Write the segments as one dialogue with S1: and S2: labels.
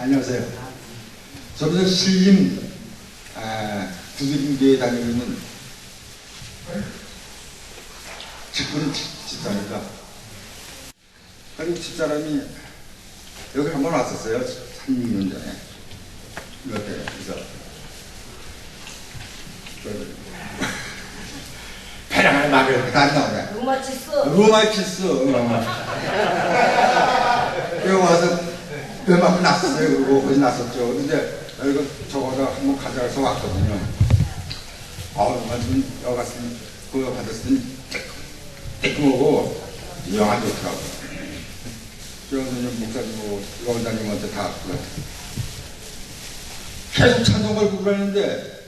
S1: 안녕하세요. 저는 신림 아, 구두림교에 다니고 있는 직분 집사입니다. 그리고 집사람이 여기 한 번 왔었어요. 3년 전에. 때 그래서 그 배낭을 막 이렇게 다니 나오네.
S2: 루마티스
S1: 루마티스. 뼈만 났어요. 그리고 거기 났었죠. 근데 여기 저거다 한번 가져가서 왔거든요. 아우, 완전 여기 갔으면, 그거 받았으면 뜨끔하고 영화 좋더라고요. 교수님, 목사님하고 원장님한테 다 그거. 계속 찬송을 부르는데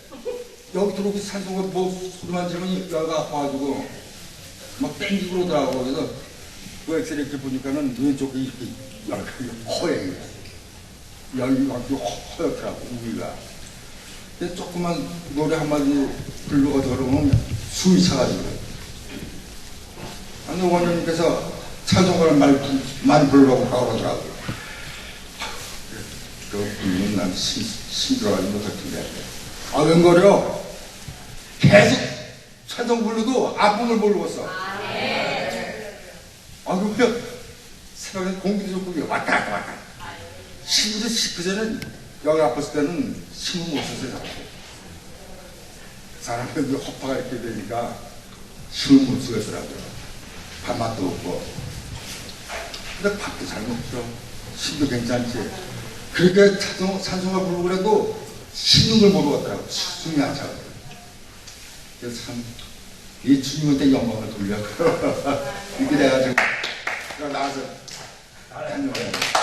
S1: 여기 들어오고 찬송을 뭐 소리만 들으면 여기가 아파가지고 막 땡기고 그러더라고. 그래서 그 엑스레이 이렇게 보니까는 왼쪽이 이렇게 여기 허해. 여기가 이렇게 허옇더라고, 우리가. 근데 조금만 노래 한마디 부르고 들어오면 숨이 차가지고. 아니, 원장님께서 찬송가를 많이, 불- 많이 부르라고 그러더라고요. 그 부르면 난 심, 힘들어가지고 못했는데. 아, 웬거려? 계속 찬송 부르도 아픔을 모르겠어. 아, 그러면 새벽에 공기도 좋고 왔다 갔다 왔다. 갔다. 심지어 그 전에 여기 아팠을 때는 힘을 못 자고. 사람이 이제 허파가 이렇게 되니까 힘을 못 쓰겠더라고요. 밥맛도 없고. 근데 밥도 잘 먹죠. 힘도 괜찮지. 그렇게 찬송, 찬송가 부르고 그래도 쉬는 걸 모르겠더라고. 숨이 안 차고. 그래서 참, 이 주님한테 영광을 돌려. 이렇게 돼가지고, 내가 나와서, 한영을